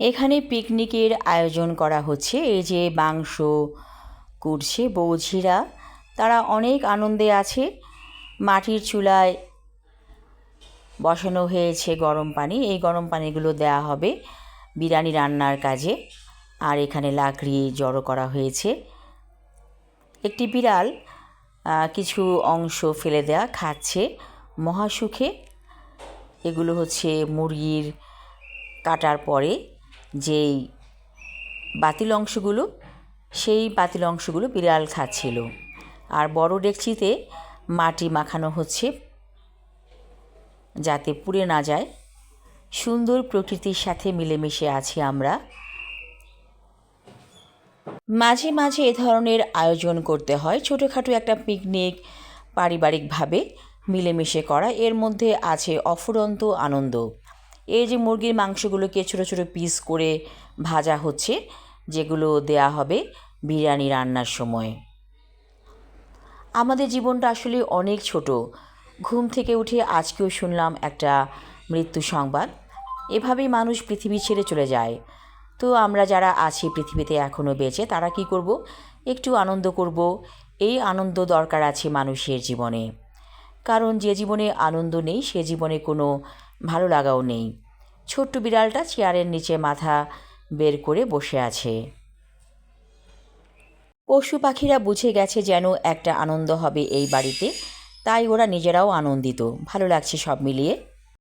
এখানে পিকনিকের আয়োজন করা হচ্ছে। এই যে মাংস, কুড়ছে, বৌঝিরা, তারা অনেক আনন্দে আছে। মাটির চুলায় বসানো হয়েছে গরম পানি। এই গরম পানিগুলো দেয়া হবে বিরিয়ানি রান্নার কাজে। আর এখানে লাকড়ি জড়ো করা হয়েছে। একটি বিড়াল কিছু অংশ ফেলে দেয়া খাচ্ছে মহাসুখে। এগুলো হচ্ছে মুরগির কাটার পরে। যেই বাতিল অংশগুলো, সেই বাতিল অংশগুলো বিড়াল খাচ্ছিল। আর বড় ডেকচিতে মাটি মাখানো হচ্ছে যাতে পুড়ে না যায়। সুন্দর প্রকৃতির সাথে মিলেমিশে আছি আমরা। মাঝে মাঝে এ ধরনের আয়োজন করতে হয়। ছোটোখাটো একটা পিকনিক পারিবারিকভাবে মিলেমিশে করা। এর মধ্যে আছে অফুরন্ত আনন্দ। এই যে মুরগির মাংসগুলোকে ছোটো ছোটো পিস করে ভাজা হচ্ছে, যেগুলো দেয়া হবে বিরিয়ানি রান্নার সময়। আমাদের জীবনটা আসলে অনেক ছোট। ঘুম থেকে উঠে আজকেও শুনলাম একটা মৃত্যু সংবাদ। এভাবেই মানুষ পৃথিবী ছেড়ে চলে যায়। তো আমরা যারা আছি পৃথিবীতে এখনও বেঁচে, তারা কি করব? একটু আনন্দ করব। এই আনন্দ দরকার আছে মানুষের জীবনে। কারণ যে জীবনে আনন্দ নেই, সে জীবনে কোনো ভালো লাগাও নেই। ছোট্ট বিড়ালটা চেয়ারের নিচে মাথা বের করে বসে আছে। পশু পাখিরা বুঝে গেছে যেন একটা আনন্দ হবে এই বাড়িতে, তাই ওরা নিজেরাও আনন্দিত। ভালো লাগছে সব মিলিয়ে।